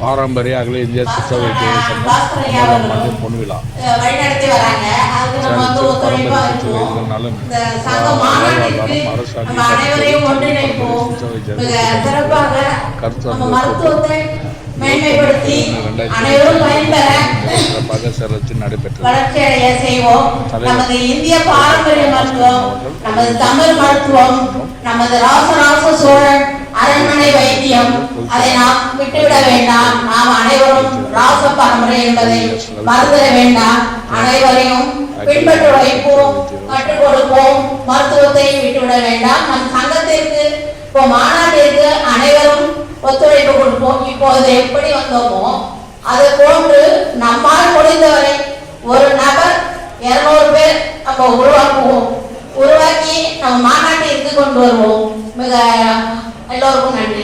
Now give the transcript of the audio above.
பாரம்பரிய அகில இந்திய சித்த வைத்திய சங்கம் பாஸ்கரையா முதலாம் அவர்களும் ஆண்டு பொன்விழா. அஹ், வழிநடத்தி வராங்க. அதுக்கு நம்ம வந்து சரித்திர ஒத்துழைப்பா பாரம்பரிய சித்த இருப்போம் வைத்தியர்கள் நலன் இந்த சங்க மாநாட்டிற்கு வாழ்வாதாரம் அரசாங்க நம்ம அனைவரையும் ஒன்றிணைப்போம். மிக சிறப்பாக நம்ம மருத்துவத்தை மேன்மைப்படுத்தி அனைவரும் பயன்பெற சிறப்பாக சிறச்சு நடைபெற்றது. செய்வோம். நமது இந்திய பாரம்பரிய மருத்துவம் நமது தமிழ் மருத்துவம் நமது ராசராச சோழன் வைத்தியம். அதை நாம் விட்டுவிட வேண்டாம். நாம் அனைவரும் ராச பரம்பரை என்பதை மறந்துட வேண்டாம். அனைவரையும் பின்பற்ற வைப்போம் கற்றுக் கொடுப்போம். மருத்துவத்தை விட்டுவிட வேண்டாம். நம் சங்கத்திற்கு இப்போ மாநாட்டிற்கு அனைவரும் ஒத்துழைப்பு கொடுப்போம். இப்போது எப்படி வந்தோமோ அது போன்று நம்மால் முடிந்தவரை ஒரு நபர் இருநூறு பேர் நம்ம உருவாக்குவோம். உருவாக்கி நம்ம மாநாட்டிற்கு கொண்டு வருவோம். மிக எல்லோருக்கும் நன்றி.